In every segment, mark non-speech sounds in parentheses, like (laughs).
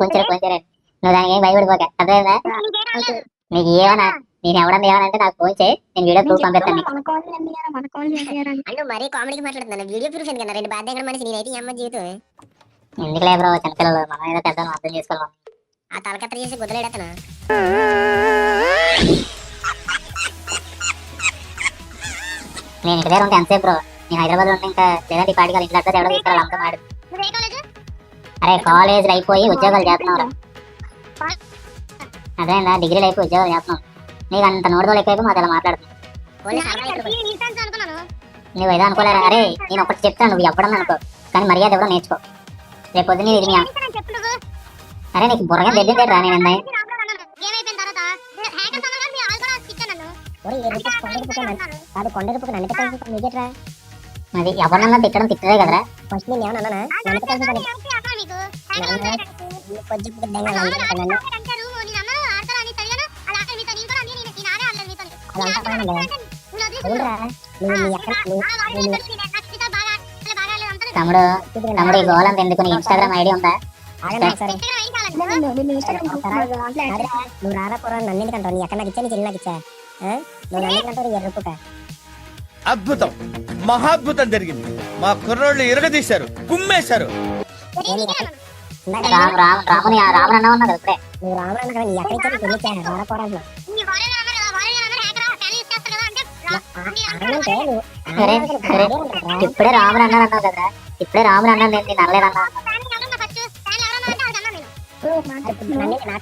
కొంచెం కొంచెం నువ్వు దానికి ఏం భయపడిపోక. అర్థమైందా? నీకు ఏమన్నా నేను ఎవడన్నా ఏమనంటే నాకు ఫోన్ చేయి నేను వీడియో ప్రూఫ్ పంపిస్తాను అంటే మరీ కామెడీకి మాట్లాడుతున్నాను వీడియో ప్రూఫ్ ఎందుకన్నా? రెండు బాధ దగ్గర మనిషి నేనైతే అమ్మ జీవితం. ఎందుకులే బ్రో చిన్నపిల్లలు మనం ఏదో పెద్ద అర్థం చేసుకోవాలి. ఆ తలకత్త చేసి గుద్దలేడతను నేను ఇంటి దగ్గర ఉంటే ఎంతసేపు బ్రో? నేను హైదరాబాద్ ఉంటే ఇంకా లేదంటే ఈ పాటికి ఇంట్లో ఎవడో తీసుకురావాలి అంతా మాడు. అరే కాలేజ్ అయిపోయి ఉద్యోగాలు చేస్తున్నావు అదేనా డిగ్రీలు అయిపోయి ఉద్యోగాలు చేస్తున్నావు. నీకు అంత నోడుదోలు ఎక్కువ మాకు అలా మాట్లాడుతున్నావు. నువ్వు ఏదో అనుకోలేరా? అరే నేను ఒకటి చెప్తాను నువ్వు ఎప్పుడన్నా అనుకో. కానీ మర్యాద ఎవరో నేర్చుకో. రేపు పొద్దున్న ఇది మీ అరే నీకు బుర్రగా తెలియదు రా నేను కొండరిపుకు నన్ను. కలిసి నీకెట్రా? అది ఎవరినన్నా తిట్టడం తిట్టదే కదరా? ఫస్ట్ నేను ఏమన్నా? నన్ను కలిసి తమ్ముడు తమ్ముడు ఈ గోళం ఎందుకు నీ ఇన్స్టాగ్రామ్ ఐడి ఉందా నువ్వు రారా పోరా నన్ను ఎందుకంటావు నీ ఎక్కడ నాకు ఇచ్చా? నీ చెల్లి నాకు ఇచ్చా? నువ్వు నన్ను ఎందుకంటావు ఎర్రపుక అద్భుతం. మహాద్భుతం జరిగింది. మా కుర్రోళ్ళు ఇరగదీశారు కుమ్మేశారు. రామ్ రామ్ రాముని ఆ రాముని అన్నా ఉన్నది ఇప్పుడే నువ్వు రామరాన్న కదా నీ ఎక్కడ ఇచ్చా నీ చెల్లి ఇచ్చా రారా పోరా అంటున్నా. ఆగనంటే నువ్వు సరే, సరే. ఆగనంటే రా. ఇప్పుడే రాముని అన్నారు అన్నావు కదరా ఇప్పుడే రాముని అన్నాను నేను నేను అనలేదన్నా రామని.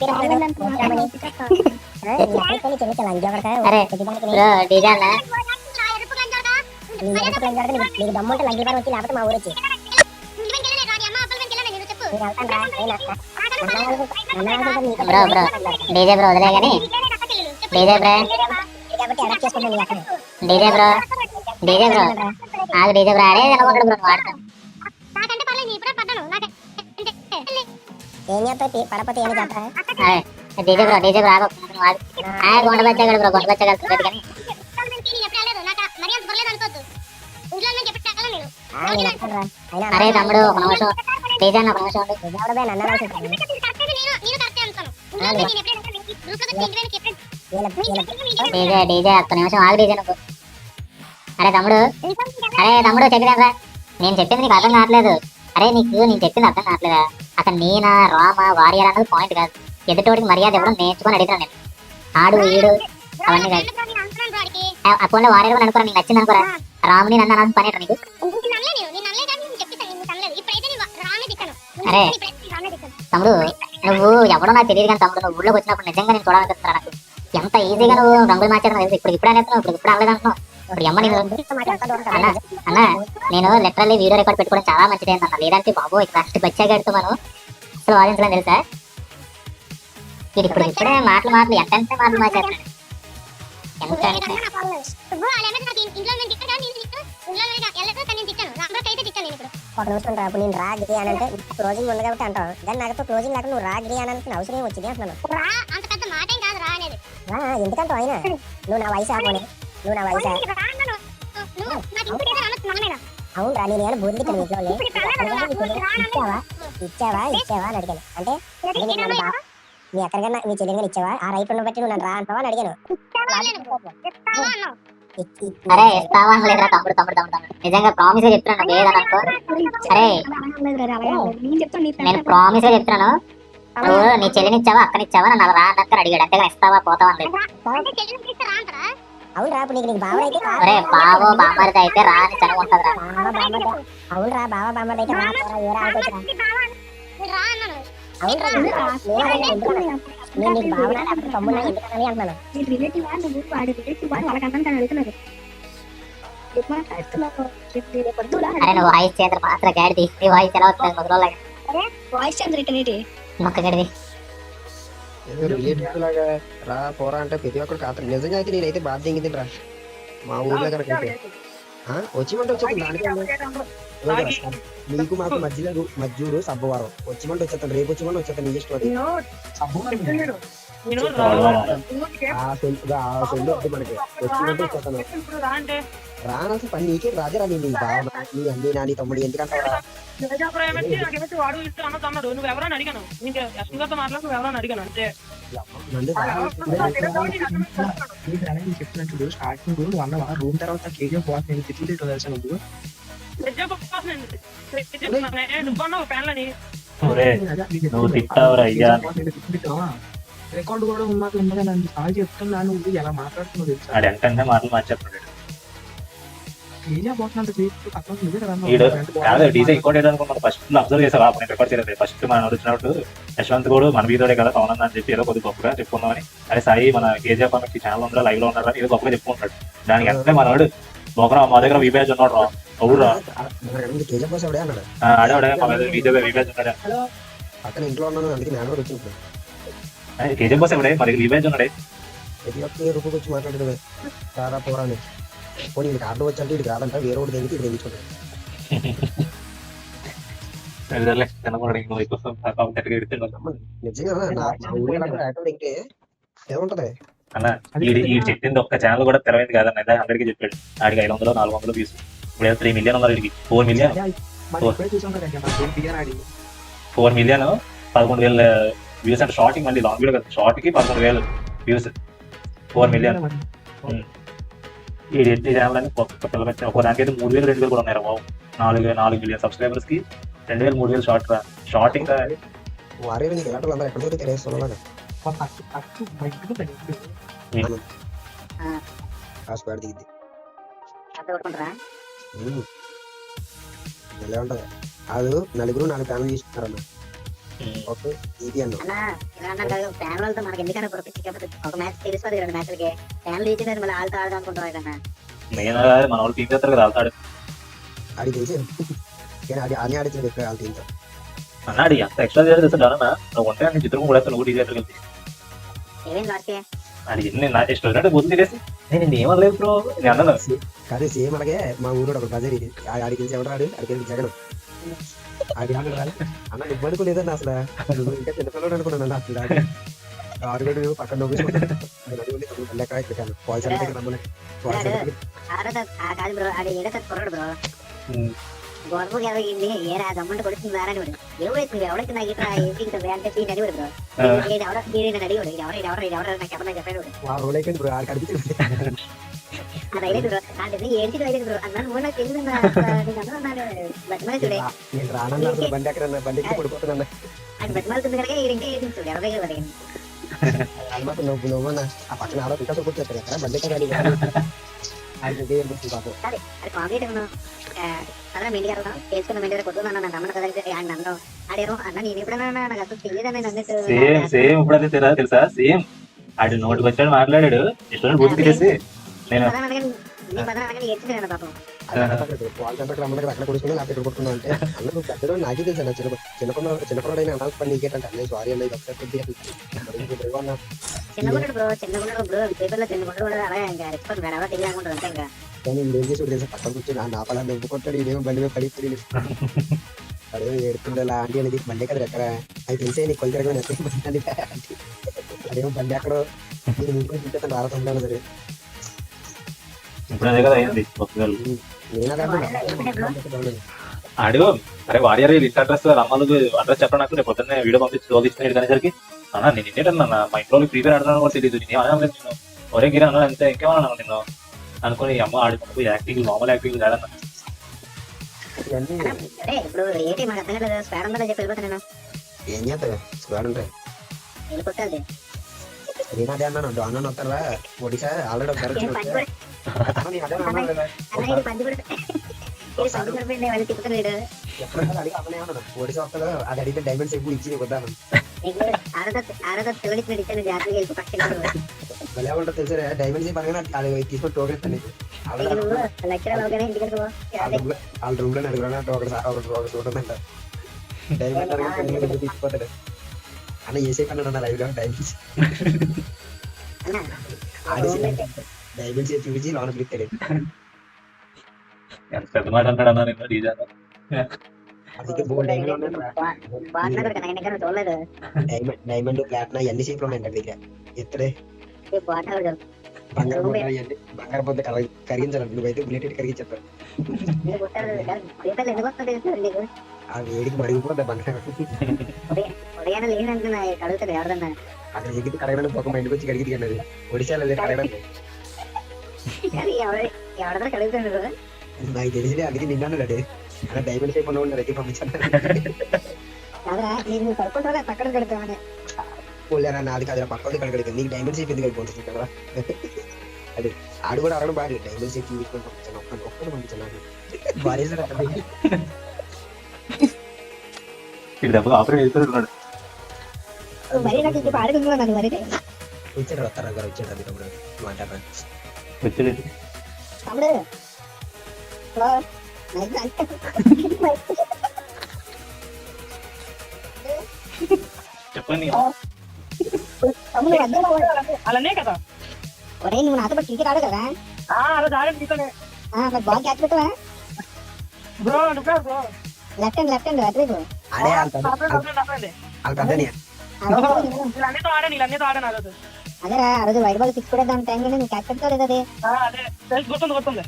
రామని. అరే. డీజే అన్న నీకు- దమ్ముంటే బారం వచ్చి లేకపోతే మా ఊరు వచ్చి బ్రో బ్రో డీజే బ్రో వదిలే కానీ DJ bro. DJ bro. DJ bro. ఆగు డీజే బ్రో. అరే అనుకుంటాడు bro DJ bro DJ bro ఆగు. నువ్వు ఆగు. ఆ గుండ బచ్చగాడు బ్రో గుండ బచ్చగాడు కానీ. అరే తమ్ముడు ఒక నిమిషం. డీజే అన్న ఒక నిమిషం ఉండు. ఎవడబే నన్ను అనాల్సి ఉంటుంది. డీజే డీజే ఒక్క నిమిషం ఆగు డీజే నువ్వు. అరే తమ్ముడు. అరే తమ్ముడు చెప్పినా నేను చెప్పింది నీకు అర్థం కావట్లేదు. అరే నీకు నేను చెప్పింది అర్థం కావట్లేదా? అసలు నేనా రామ వారియర్ అన్నది పాయింట్ కాదు. ఎదుటోడికి మర్యాద ఇవ్వడం నేర్చుకొని అడిగినా నేను. ఆడు ఈడు అవన్నీ కాదు. ఆ- ఫోన్లో వారియర్ కూడా అనుకురా నీకు నచ్చింది అనుకురా? రాముని నన్ను అనాల్సిన పని నీకు? అరే. తమ్ముడు నువ్వు ఎవడో నాకు తెలియదు కానీ తమ్ముడు నువ్వు ఊళ్ళోకి వచ్చినప్పుడు నిజంగా నేను చూడాలనిపిస్తున్నా నాకు. ఎంత ఈజీగా నువ్వు రంగులు తెలుసు. ఇప్పుడు ఇప్పుడు అనేస్తున్నావు ఇప్పుడు ఇప్పుడు అనలేదు అంటున్నావు. ఇప్పుడు ఎమ్మ నేను అన్న అన్న నేను లిటరల్లీ వీడియో రికార్డ్ పెట్టుకోవడం చాలా మంచిది అన్న. లేదంటే బాబు ఇక్కడ ఫస్ట్ బచ్చాగడుతూ మనం అసలు వాదించలేం తెలుసా? వీడు ఇప్పుడు ఇప్పుడే మాటలు మాటలు ఎంత ఎంత మాటలు మార్చేస్తున్నాడు ఎంత అంటే? ఒక నిమిషం రా ఇప్పుడు నేను రా గిరి అని అంటే క్లోజింగ్ ఉంది కాబట్టి అంటావు దాన్ని నాతో క్లోజింగ్ లేక నువ్వు రా గిరి అని అంటే అవసరం ఏం వచ్చింది అంటున్నాను. అంత పెద్ద మాట ఏం కాదు రా అనేది. రా ఎందుకంటావు అయినా? నువ్వు నా వయసు ఆపని నువ్వు నా వయసు? నాకు అవును రా. నేను ఏమైనా ఇక్కడ ఇంట్లో ఇచ్చావా? ఇచ్చావా? ఇచ్చావా? అని అడిగాను. అంటే నీకు నీ ఎక్కడికన్నా నీ చెల్లిగా ఇచ్చావా? ఆ రైట్ ఉన్న బట్టి నువ్వు నన్ను రా అంటావా అని అడిగాను. అరే ఇస్తావా అనలేదురా తమ్ముడు తమ్ముడు తమ్ముడు నిజంగా ప్రామిస్గా చెప్తున్నాను ఏదని అనుకో అరే. నేను ప్రామిస్గా చెప్తున్నాను నువ్వు నీ చెల్లిని ఇచ్చావా అక్కనిచ్చావా నన్ను అలా రా అన్నట్టు అడిగాడు అంతేగా ఇస్తావా పోతావా రా. అరే బావో బామ్మరిది అయితే రా అని చనువు ఉంటది రా బావ బామ్మర్ది అవును రా బావ బామ్మర్ది అయితే రా నేను అన్నాను నీకు బావనా లేకపోతే తమ్ముడా ఎందుకని అంటున్నాను. నీ రిలేటివ్ నువ్వు వాడి రిలేటివ్ వాడు అడుగుతున్నారు రేపు రేపు వద్దురా అరే నువ్వు వాయిస్ చేద్దరు మాత్రం గాడి తీసి వాయిస్ ఎలా వస్తుంది ముగ్గురు రోజులకి వాయిస్ చేంజ్ రిటర్న్ ఏంటి మొక్క గడిది. ఏదో రిలేటివ్ లాగా రా పోరా అంటే ప్రతి ఒక్కరు కాదు. నిజంగా అయితే నేనైతే బాధ దింగింది రా. మా ఊర్లో కనుక అయితే. ఆ వచ్చిమంటే వచ్చేది దానికి నీకు మాకు మధ్యలో మధ్యూరు సబ్బవారం వచ్చిమంటే వచ్చేస్తాను రేపు వచ్చిమంటే వచ్చేస్తాను నీ ఇష్టం అది. వద్దు మనకి. వచ్చేస్తాను. పని నీకే రాజరా నీ నీ బావ నీ తమ్ముడు ఏమంటే వాడు ఇస్తే అన్నది అన్నాడు. నువ్వు ఎవరని అడిగాను? నీకు యశ్వంత్ గారితో మాట్లాడు నువ్వు ఎవరని అడిగాను? అంతే. స్టార్టింగ్ నువ్వు అన్నవా రూమ్ తర్వాత కేజీఎఫ్ బాస్ నేను తిట్లు తెలుసా నువ్వు. నువ్వు తిట్టావురా అయ్యా రికార్డు కూడా ఉన్నది ఉన్నది నన్ను సార్ చెప్తున్నా నువ్వు ఎలా మాట్లాడుతున్నావు తెలుసా ఆడు ఎంతంటే మాటలు మార్చేస్తున్నాడు నువ్వే కదా డీజే ఎక్కువ ఫస్ట్ అబ్జర్వ్ చేసావా నేను రికార్డ్ చేయలేదు. ఫస్ట్ మనం వచ్చినప్పుడు యశ్వంత్ కూడా మన మీదోడే కదా పవన్ అని చెప్పి ఏదో కొద్ది గొప్పగా చెప్పుకుందామని అరే సాయి మన కేజీ మనకి ఛానల్ ఉందా లైవ్లో ఉన్నారా ఏదో గొప్పగా చెప్పుకుంటాడు దానికి అంటే మనవాడు బొక్కరా మా దగ్గర విభేజ్ ఉన్నాడు రా. అవురా. కేజీ బాస్ ఎవడే అన్నాడు? పక్కన ఇంట్లో ఉన్నాను అందుకే నేను బస్ ఎవడే? మరి విపేజ్ ఉన్నాడే. ప్రతి ఒక్క రూపాయకి వచ్చి మాట్లాడదు రారా పోరా అని. పోనీ ఇది ఆర్డర్ వచ్చి అంటే ఇది కాదంట వేరే ఒకటి నిజంగా నా ఊళ్ళో ఆటో దిగితే ఏముంటది? అన్న ఈ చెప్పింది ఒక్క ఛానల్ కూడా తెరవైంది కాదన్న ఇదే హండ్రెడ్కి చెప్పాడు. ఆడికి ఐదు వందలు నాలుగు వందలు వ్యూస్ ఇప్పుడు త్రీ మిలియన్ ఉన్నారు వీడికి ఫోర్ మిలియన్ ఫోర్ మిలియన్ పదకొండు వేల వ్యూస్ అంటే షార్ట్ మళ్ళీ లాంగ్ వీడియో కదా షార్ట్కి పదకొండు వేలు వ్యూస్ ఫోర్ మిలియన్ ఈ ఛానల్ అని కొత్త పిల్లలు ఒక దానికి అయితే మూడు వేలు రెండు వేలు కూడా ఉన్నాయి బాబు నాలుగు నాలుగు మిలియన్ సబ్స్క్రైబర్స్కి రెండు వేలు మూడు వేలు షార్ట్ రా షార్ట్ ఇంకా ఎక్కడ ఎలా ఉంటది. అది నలుగురు నాలుగు ఫ్యామిలీ తీసుకున్నారన్న ఓకే ఇది అన్న. అన్న వాళ్ళతో మనకి ఎందుకన్నా ఒక మ్యాచ్ తెలిసిపోదు రెండు మ్యాచ్లకి. తీసేది మళ్ళీ ఆడుతూ ఆడదాం అనుకుంటాం కన్నా మెయిన్ మన వాళ్ళు టీం చేస్తారు కదా ఆడతాడు. ఆడికి తెలిసి. ఆడి అని ఆడించిన చెప్పారు వాళ్ళ టీంతో అన్నాడు ఎంత ఎక్స్ట్రా తెలుసా అన్న. నువ్వు చిత్రం కూడా నువ్వు డీజే ఏమేం లాస్ట్కి? అది ఎన్ని నా ఇష్టం వచ్చినట్టు బుద్ధి తినేసి నేను నిన్ను ఏమనలేదు బ్రో నేను అన్నాను కానీ సేమ్ అలాగే మా ఊరు ఒక బజార్ ఇది ఆ- ఆడికి తెలిసి ఎవరు రాడు ఆడికి తెలిసి జగన్ ఆడి ఏమన్నా రాడు? అన్న నువ్వు అనుకోలేదన్న అసలు నువ్వు ఇంకా చిన్నపిల్లడు అనుకున్నాను అన్న అసలు ఆడి. ఆరుగురు పక్కన నవ్వు లెక్క పెట్టాను కాల్ సెంటర్కి రమ్మని కాల్ సెంటర్కి ఆడత ఆ కాదు బ్రో అది ఏడత కొరడు బ్రో ఉమ్. గొడవ ఎవరికి ఏరా దమ్మంటే కొడుతుంది వేరని వాడు ఎవరైతే నువ్వు ఎవరైతే నాకు ఇక్కడ ఏంటి ఇంకా అంటే దీన్ని అడిగాడు బ్రో ఆ. నేను ఎవరో మీరు నేను అడిగాడు ఇది ఎవరు ఇది ఎవరు ఇది ఎవరు నాకు చెప్పండి చెప్పాడు ఆ రోజు అయిపోయింది బ్రో ఆడికి అడిగితే అది అయితే బ్రో అంటే ఏంటి అయితే బ్రో అన్న నువ్వు నాకు తెలియదు అన్న నేను అందరూ అన్నాడు బతిమాలి చూడే నేను రానన్నా అసలు బండి ఎక్కడ బండి ఎక్కి పడిపోతున్నా అది బతిమాలుతుంది కనుక ఈ ఇంకా ఏంటి చూడు ఎవరి దగ్గర పడిగింది అనమాట నువ్వు నువ్వు ఆ పక్కన ఆడ ఇంకా కూర్చొచ్చారు ఎక్కడ బండి పాపం అదే మీ ఇంటికి చేసుకున్న మీ ఇంటికి కొద్దు నన్ను నమ్మను కదా ఆయన నన్ను అడిగారు? అన్న నేను ఎప్పుడైనా నాకు అసలు తెలియదని నేను అన్నట్టు సేమ్ సేమ్ ఇప్పుడు అదే తెరా తెలుసా? సేమ్. ఆడు నోటికి వచ్చాడు మాట్లాడాడు. ఇష్టం బుద్ధి తినేసి నేను పదాన్ని నీ కదా కాల్ సెంటర్ రమ్మని అక్కడ కూర్చుని లేకపోతే ఇక్కడ కూర్చున్నా అంటే అన్న నువ్వు పెద్దడు నాకే తెలుసు అన్న చిన్న చిన్నకొండ చిన్నకొండైనా అనాల్సి పని నీకేంటంటే అన్న సారీ అన్న ఇది ఒకసారి కొద్దిగా అన్న? చిన్న గుండెడు బ్రో చిన్న గుండెడు బ్రో. పేపర్లో చిన్న గుండెడు కూడా అలాగే ఇంకా. రెస్పాన్స్ వేరే ఎవరో తెలియదు అనుకుంటారు అంతే ఇంకా. కానీ వీడు ఏం చేసి తెలుసు? పక్కన కూర్చొని ఆ నాపలా నువ్వు కొట్టాడు ఇదేమో బండి మీద పడి అదే ఏడుతుండే ఆంటీ అనేది బండి ఎక్కడ ఎక్కడ అది తెలిసే నీకు కొలి అదేమో బండి నేను తింటే సరే. ఇప్పుడు అదే కదా అయింది ఆడు అరే వారియర్ ఇంత అడ్రస్ రమ్మలు అడ్రస్ చెప్పడం నాకు? నేను పొద్దున్నే వీడియో పంపించి చోదిస్తున్నాడు అనేసరికి అన్న నేను ఇంకేటన్నా మా ఇంట్లో ఫ్రీ ఫైర్ ఆడుతున్నాను కూడా తెలియదు నేను అనలేదు నేను ఒరే గిరి అన్నా అంతే ఇంకేమన్నా నేను అనుకుని అమ్మ ఆడుకున్నప్పుడు యాక్టింగ్ మామూలు యాక్టింగ్ కాదన్న ఇప్పుడు ఏంటి? మాకు అర్థం కాలేదు స్పేర్ ఉందని చెప్పి వెళ్ళిపోతా నేను. ఏం చేస్తావు? స్క్వాడ్ ఉంటాయి వెళ్ళిపోతుంది నేను అదే అన్నాను. డాన్ అని వస్తారా ఒడిశా ఆల్రెడీ ఒకసారి నేను వచ్చిన పంచి కూడా నేను అదే అన్నాను కదా. అన్న ఇది పంచి కూడా ఇది పంచి కూడా పోయింది వాళ్ళు తిప్పుతాను వీడు ఎక్కడ కదా అడిగి అమ్మనే అన్నాను ఒడిశా వస్తారా అది అడిగితే డైమండ్స్ ఎక్కువ ఇచ్చి వద్దాను నీకు ఆరద ఆరద పిల్లడిచ్చినట్టు ఇచ్చాను జాగ్రత్తగా వెళ్ళి పక్కన భలే ఉంటుంది తెలుసా డైమండ్స్ పరంగా అది తీసుకొని టోకెన్ ఇస్తాను నీకు. నీకు నువ్వు లెక్చరర్ అవగానే ఇంటికి వెళ్ళిపో వాళ్ళ రూమ్ లో వాళ్ళ రూమ్ లో నలుగురు అన్నట్టు ఒకటి ఒకటి ఒక చోట ఉందంట డైమండ్ అరగంట పెళ్లి దగ్గర తీసుకుపోతాడు అన్న ఏసే కన్నా అన్న లైవ్ లో డైమండ్స్ అన్న ఆడేసి డైమండ్స్ చూపించి లోన పిలుస్తాడు ఎంత పెద్ద మాట అంటాడు అన్న నేను డీజే అందుకే బోల్డ్ డైమండ్ ఉన్నాయంట్రా. బాగున్నా కొడుకు నాకు ఇంకా చూడలేదు డైమండ్ డైమండ్ ప్లాటినా అన్ని షేప్లు ఉన్నాయి అండి దగ్గర ఎత్తడే బాగున్నా కొడుకు బంగారం బుట్ట ఇవన్నీ బంగారం పొద్దు కరిగించాలండి నువ్వైతే బుల్లెట్ ఇటు కరిగించేస్తారు మీరు కొట్టారు దీపాలు ఎందుకు వస్తుంది నీకు ఆ వేడికి మరిగిపోతుంది బంగారం ఉదయాన్నే లేదంటే నాకు అడుగుతాడు ఎవరన్నా అక్కడ ఎగిరి కడగడానికి ఒక మైండ్కి వచ్చి కడిగి అన్నది ఒడిశాలో లేదు నాకు తెలిసి అందుకే నిన్న అన్నాడు అలా డైమండ్ షేప్ ఉన్న రెడ్డి పంపించాను కాదురా నేను పడుకుంటా పక్కన కడుతామని పోలేరా నాది కాదు పక్కది కడగలేదు నీకు డైమండ్ షేప్ ఎందుకు అయిపోతుంది కదా అదే ఆడు కూడా అడగడం బాగా డైమండ్ షేప్ చూపించుకొని పంపించాను ఒక్కడు ఒక్కడు పంపించాను నాకు భారీ సార్ అక్కడ ఇది దెబ్బ ఆపరేట్ చేస్తున్నాడు మరి నాకు ఇప్పుడు ఆడుకుంటున్నాను నన్ను మరి వచ్చాడు వస్తారా గారు వచ్చాడు అది తమ్ముడు మాట్లాడరా వచ్చేది తమ్ముడు హలో నైట్ అంటే చెప్పండి తమ్ముడు వద్దు అలానే కదా ఒరే నువ్వు నాతో పాటు క్రికెట్ ఆడు కదా ఆ అలా దారి నీతోనే ఆ, మరి బాల్ క్యాచ్ పెట్టవా బ్రో నువ్వు bro left hand left hand అటువైపు ఆడే వాళ్ళ అప్పుడు అప్పుడు పెద్దని నీళ్ళు అన్నితో ఆడా నీళ్ళు అన్నితో ఆడాను ఆ రోజు అదేరా ఆ రోజు వైట్ బాల్ సిక్స్ కూడా దాని టైంలో నువ్వు క్యాచ్ అది? అదే. గుర్తుంది గుర్తుంది.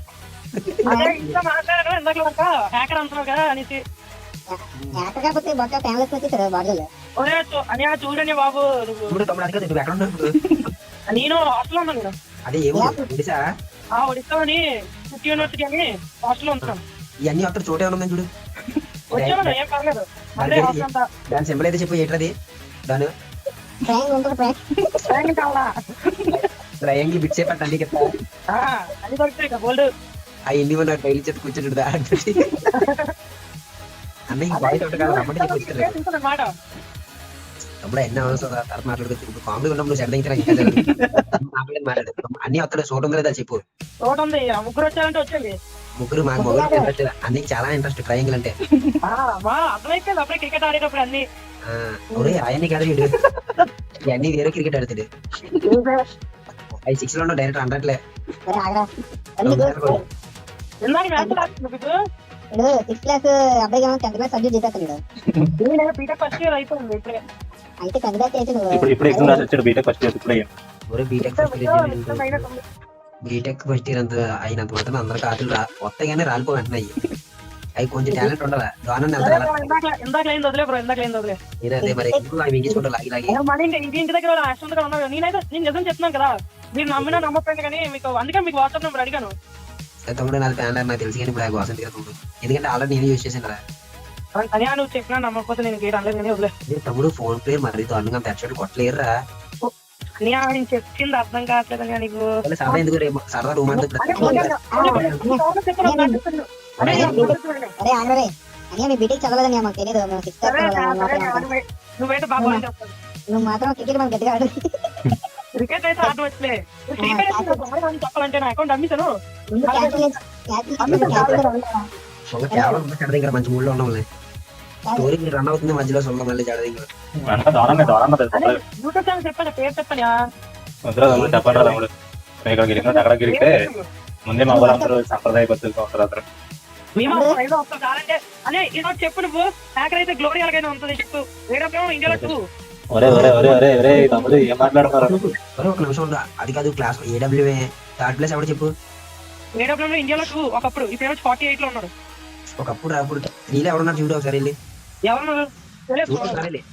అదే ఇంకా మాట్లాడాను ఇందాక ఒక హ్యాకర్ అంటున్నావు కదా అనేసి. యాక్టర్ కాకపోతే బొక్క ఫ్యామిలీస్ వచ్చేసారు బాడీలో ఒరే చూ- అని చూడని బాబు. నువ్వు ఇప్పుడు తమ్ముడు అది కదా నువ్వు ఎక్కడ ఉన్నావు? ఇప్పుడు నేను హాస్టల్ ఉన్నాను నేను అదే ఏమో ఒడిశా ఆ ఒడిస్సా అని సిటీ యూనివర్సిటీ అని హాస్టల్ ఉంటున్నాను ఇవన్నీ అక్కడ చోటే ఉందని చూడు. వచ్చాను ఏం పర్లేదు. అదే హాస్టల్ అంతా. దాని సింబల్ అయితే చెప్పు ఏంటది దాని (laughs) ట్రయాంగిల్ బిట్ కదా. ఆ, అది ఉన్న టైల్ చేతి కూర్చోడు అన్న చెప్పు అప్పుడు ఎన్ని అవసరం తర్వాత ఇప్పుడు కామెడీ ఉన్నప్పుడు ఇంకా. (laughs) మాట్లాడేది అన్ని వస్తాడు చోటు ఉందో లేదా చెప్పు. తోట ఉంది ఆ ముగ్గురు వచ్చారంటే వచ్చేది ముగ్గురు మాకు మొగ్గురు ఇంట్రెస్ట్ అన్నికి చాలా ఇంట్రెస్ట్ ట్రయాంగిల్ అంటే. ఆ, మా అర్థమైపోయింది అప్పుడే క్రికెట్ ఆడేటప్పుడు అన్ని. ఒరే ఆయన్ని కదా వీడు. ఇవన్నీ వేరే క్రికెట్ ఆడుతాడు. అవి సిక్స్లో డైరెక్ట్ ఆడుతుంది సిక్స్త్ క్లాస్ అబ్బాయి టెన్త్ క్లాస్ సబ్జెక్ట్ చేసేస్తున్నాడు నేను బీటెక్ ఫస్ట్ ఇయర్ అయిపోయింది ఇప్పుడే. అయితే ఇప్పుడు ఇప్పుడు ఎగ్జామ్ రాసి వచ్చాడు బీటెక్ ఫస్ట్ ఇయర్ ఇప్పుడే ఒరే B Tech first year B Tech first year అంత అయినంత మాత్రం అందరికి ఆటలు రా వస్తాయి రాలిపో వెంటనే అయ్యి. అవి కొంచెం టాలెంట్ ఉండాలా? దాని ఇందాక లైన్ వదిలే బ్రో ఇందాక లైన్ వదిలే. అదే మరి అవి ఇంగించుకుంటా లాగి లాగి? ఇంటి దగ్గర నేనైతే నేను నిజం చెప్తున్నాను కదా మీరు నమ్మినా నమ్మకపోయింది కానీ మీకు అందుకే మీకు వాట్సాప్ నెంబర్ అడిగాను. తమ్ముడు నాది ప్యాన్ నాకు తెలుసు కానీ ఇప్పుడు కదా తమ్ముడు. ఎందుకంటే ఆల్రెడీ నేను యూజ్ చేశాను రా అని నువ్వు చెప్పినా నమ్మకపోతే నేను గేట్ అనలేదు కానీ వదిలే. తమ్ముడు ఫోన్ పే మరీ దారుణంగా తెచ్చడు కొట్టలేరురా. అని నేను చెప్పింది అర్థం కావట్లేదు కానీ నీకు సరదా ఎందుకు రేపు సరదా రూమ్ అంతా మీ చదవలేదని మాకు తెలియదు నువ్వు మాత్రం క్రికెట్ మనం గట్టిగా ఆడు క్రికెట్ అయితే ఆట వచ్చలే చెప్పాలంటే నా అకౌంట్ అమ్మిస్తాను మంచి మూడ్లో ఉన్నాం స్టోరీ రన్ అవుతుంది మధ్యలో సొంత మళ్ళీ జడ దగ్గర యూట్యూబ్ ఛానల్ చెప్పాను పేరు చెప్పాను వద్దురా తమ్ముడు చెప్పండి రా తమ్ముడు. మేము ఇక్కడ గెలిగినట్టు అక్కడ గెలిగితే ముందే మా వాళ్ళందరూ సంప్రదాయ ఉంటారు అందరూ. చెప్పు నువ్వు. హ్యాకర్ అయితే గ్లోరీ ఎలాగైనా ఉంటుంది చెప్పు. వేరే ఇండియాలో టూ ఒరే ఒరే ఒరే ఒరే ఒరే తమ్ముడు ఏం మాట్లాడుతున్నారు? ఒరే ఒక నిమిషం ఉందా అది కాదు క్లాస్ ఏడబ్ల్యూఏ థర్డ్ ప్లేస్ ఎవరు చెప్పు? ఏడబ్ల్యూలో ఇండియాలో టూ ఒకప్పుడు ఇప్పుడు వచ్చి ఫార్టీ ఎయిట్లో ఉన్నారు ఒకప్పుడు అప్పుడు. త్రీలో ఎవరున్నారు చూడు ఒకసారి వెళ్ళి. ఎవరు?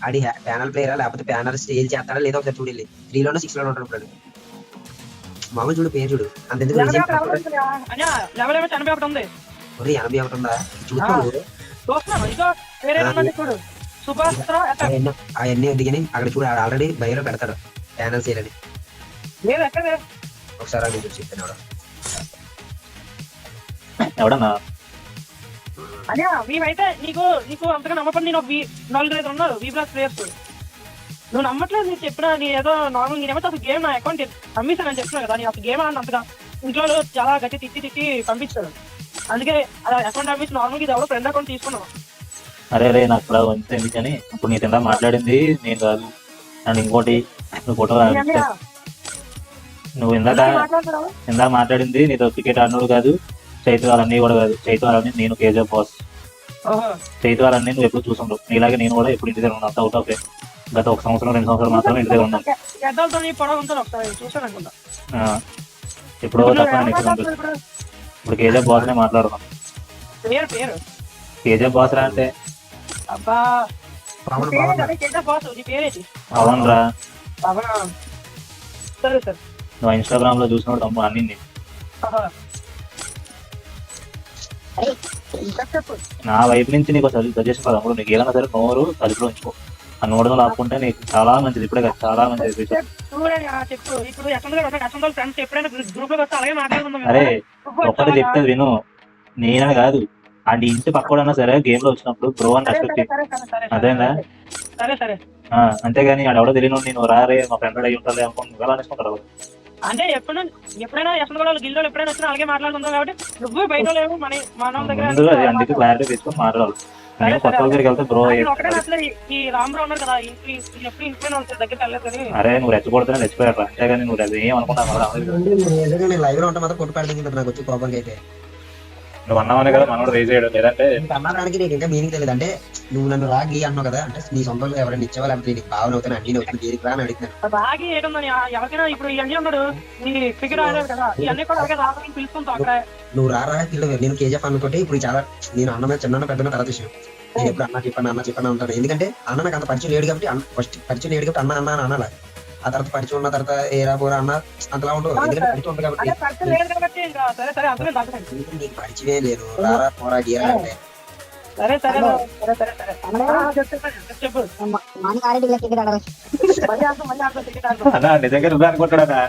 ఆడి ప్యానల్ ప్లేయరా లేకపోతే ప్యానల్ స్టేజ్ చేస్తాడా లేదా ఒకసారి చూడు వెళ్ళి త్రీలోనో సిక్స్లో ఉంటాడు ఇప్పుడు మామూలు చూడు పేరు చూడు. అంతెందుకు చనిపోయి ఒకటి ఉంది. ఒరే ఎనభై ఒకటి ఉందా? ఎఫ్ఎం అవన్నీ అవన్నీ దిగని అక్కడ చూడు ఆల్రెడీ బయట పెడతాడు ప్యానల్ సేల్ అని. ఒకసారి చూసి చెప్తాను ఎవడో. ఎవడన్నా? అదే మేమైతే నీకు నీకు అంతగా నమ్మకం నేను వి నలుగురు ఐదు ఉన్నారు వి ప్లస్ ప్లేయర్స్ నువ్వు నమ్మట్లేదు నీకు చెప్పినా నీ ఏదో నార్మల్ నేనేమో అసలు గేమ్ నా అకౌంట్ అమ్మేశానని చెప్తున్నా కదా నీ అసలు గేమ్ ఆడిన అంతగా. ఇంట్లో చాలా గట్టి తిట్టి తిట్టి పంపించాడు అందుకే అలా అకౌంట్ అమ్మేసి నార్మల్గా ఇది ఎవరో ఫ్రెండ్ అకౌంట్ తీసుకున్నావు. అరే అరే నాకు ఇక్కడ వంత ఎందుకని? ఇప్పుడు నీ తిందా మాట్లాడింది నేను కాదు. అండ్ ఇంకోటి నువ్వు ఫోటో నువ్వు ఇందాక ఇందాక మాట్లాడింది నీతో క్రికెట్ ఆడినోడు కాదు. చైతు వాళ్ళని కూడా కాదు. వాళ్ళని నేను కేజీఎఫ్ బాస్. ఓహో. చేతి వారన్నీ నువ్వు ఎప్పుడు చూసుండవు. నీలాగే నేను కూడా ఎప్పుడు ఇంటి దగ్గర ఉన్నాను. అవుట్ ఆఫ్ గత ఒక సంవత్సరం రెండు సంవత్సరాలు మాత్రం ఇంటి దగ్గర ఉన్నాను. ఎప్పుడో తప్ప. ఇప్పుడు? కేజీఎఫ్ బాస్ నే మాట్లాడుతాం పేరు పేరు. కేజీఎఫ్ బాస్ రా అంటే? అబ్బా. పవన్ రా. అవునా సరే సార్. నువ్వు ఇన్స్టాగ్రామ్లో చూసినప్పుడు తమ్ముడు అన్ని నా వైపు నుంచి నీకు సజెషన్ తమ్ముడు నీకు ఏదైనా సరే నోరు అదుపులో ఉంచుకో. ఆ నోడను లాక్కుంటే నీకు చాలా మంచిది. ఇప్పుడే కాదు చాలా మంచిది అరే ఒక్కటి చెప్తే విను. నేనని కాదు. నీ ఇంటి పక్కడన్నా సరే గేమ్లో వచ్చినప్పుడు బ్రో అని రెస్పెక్ట్ అదేనా అంతేగాని ఆడ ఎవడో తెలియను నేను రారే మా ఫ్రెండ్ అయ్యి ఉంటాలే నువ్వు ఎలా అనేసుకుంటారు అంటే ఎప్పుడు ఎప్పుడైనా యశ్వంత్ గారు గిల్డో ఎప్పుడైనా వచ్చినా అలాగే మాట్లాడుకుందాం కాబట్టి నువ్వు బయట లేవు మన మన దగ్గర అందుకే క్లారిటీ తీసుకొని మాట్లాడాలి. అరే నువ్వు రెచ్చగొడితేనే రెచ్చిపోయారు అంతేగాని నువ్వు అది ఏం అనుకుంటావు నేను లైవ్లో ఉంటే మాత్రం కొట్టు పెడుతుంది నాకు వచ్చి కోపంకి అయితే. నువ్వు అన్నావనే కదా మనోడు రేజ్ చేయడం. లేదంటే నీకు ఇంకా మీనింగ్ తెలియదు. అంటే నువ్వు నన్ను రాగి అన్నావు కదా అంటే నీ సొంతంలో ఎవరైనా ఇచ్చేవా? లేకపోతే నీకు భావన అవుతాను? అన్ని అవుతుంది దేనికి రా అని ఎవరికైనా ఇప్పుడు ఇవన్నీ ఉన్నాడు. నీ ఫిగర్ కదా ఇవన్నీ కూడా అలాగే రావాలని అక్కడ. నువ్వు రారా పిల్లలు నేను కేజీఎఫ్ అనుకుంటే ఇప్పుడు చాలా నేను అన్నమే చిన్న పెద్దన తర్వాత విషయం. నేను ఎప్పుడు అన్న చెప్పాను అన్న చెప్పాను ఉంటాను. ఎందుకంటే అన్న నాకు అంత పరిచయం లేడు కాబట్టి ఫస్ట్ పరిచయం లేడు కాబట్టి అన్న అన్న అని అనాలి? ఆ తర్వాత పరిచయం ఉన్న తర్వాత ఏరా పోరా అన్న అంతలా ఉండదు ఎందుకంటే కాబట్టి. లేదు నీకు పరిచయమే రారా పోరా గీరా అంటే. సరే సరే సరే సరే సరే. చెప్పు. అన్నా నిజంగా నువ్వే అనుకుంటాడా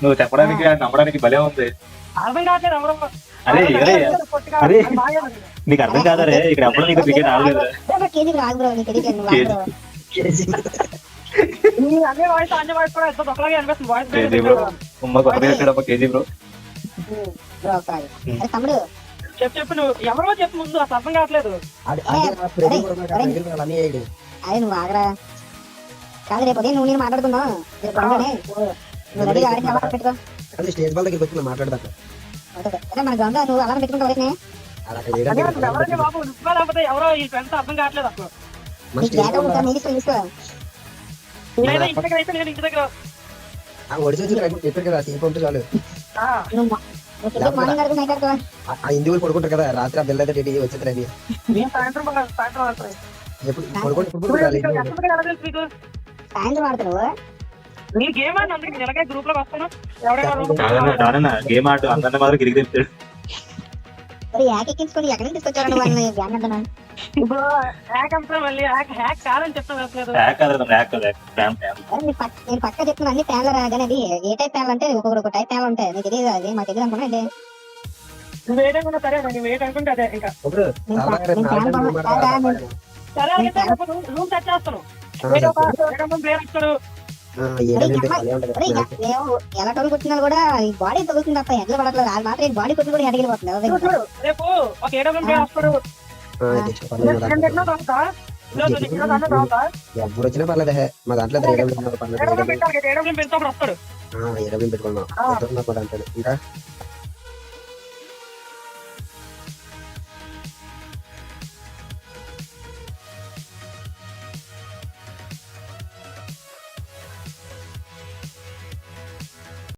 నువ్వు చెప్పడానికి నమ్మడానికి భలే ఉంది. అరే అరే అరే. నీకు అర్థం కాదరే ఇక్కడ ఎప్పుడు నీకు క్రికెట్ ఆడలేదు కేజీ బ్రో ఉమ్మ కేజీ బ్రో అరే తమ్ముడు చెప్పు చెప్పు నువ్వు ఎవరో చెప్పు ముందు అసలు అర్థం కావట్లేదు అది నువ్వు ఆగరా కాదు రేపు ఉదయం నువ్వు నేను మాట్లాడుకుందాం రేపు పండుగనే నువ్వు రెడీగా ఆడికి అలా పెట్టుకో అదే స్టేజ్ బాల్ దగ్గరికి వచ్చి మాట్లాడదాం అదే మన గ్రౌండ్ నువ్వు అలా పెట్టుకుంటావు ఎవరైతే బాబు ఎవరో ఈ ఫ్రెండ్స్ అర్థం కావట్లేదు అసలు రండి, ఇంటి పడుకుంటారు కదా రాత్రి ఆ బిల్ అయితే రెడీ వచ్చేది నేను సాయంత్రం ఆడుతావు నీ గేమ్ అందుకే నేను ఎలాగే గ్రూప్లోకి వస్తాను. కాదన్న గేమ్ ఆడు అందరిని మాత్రం యాక్ ఎక్కించుకొని ఎక్కడి తీసుకొచ్చారు ఇప్పుడు హ్యాక్ అంతా మళ్ళీ హ్యాక్ హ్యాక్ కాదని హ్యాక్ కాదు హ్యాక్ నేను పక్క చెప్తున్నా అన్ని ప్యాన్లు రాగానే అది ఏ టైప్ ప్యాన్లు అంటే ఒక్కొక్కరు ఒక టైప్ ప్యాన్లు ఉంటాయి. నీకు తెలియదు అది? మాకు తెలియదు అనుకున్నా అంటే నువ్వు ఏదనుకున్నా సరే నువ్వు ఏదనుకుంటే అదే ఇంకా. సరే రూమ్- సెట్ చేస్తాను. ప్లేయర్ వస్తాడు కొట్టినా కూడా ఈ బాడీ తగ్గుతుంది తప్ప ఎడ్లు పడట్లేదు. అది మాత్రం బాడీ కొట్టి కూడా ఎడగిలిపోతుంది రేపు ఒక ఎప్పుడు వచ్చినా పర్లేదు. మా దాంట్లో ఏడబ్ల్యూ పెట్టుకున్నాం. ఇంకా?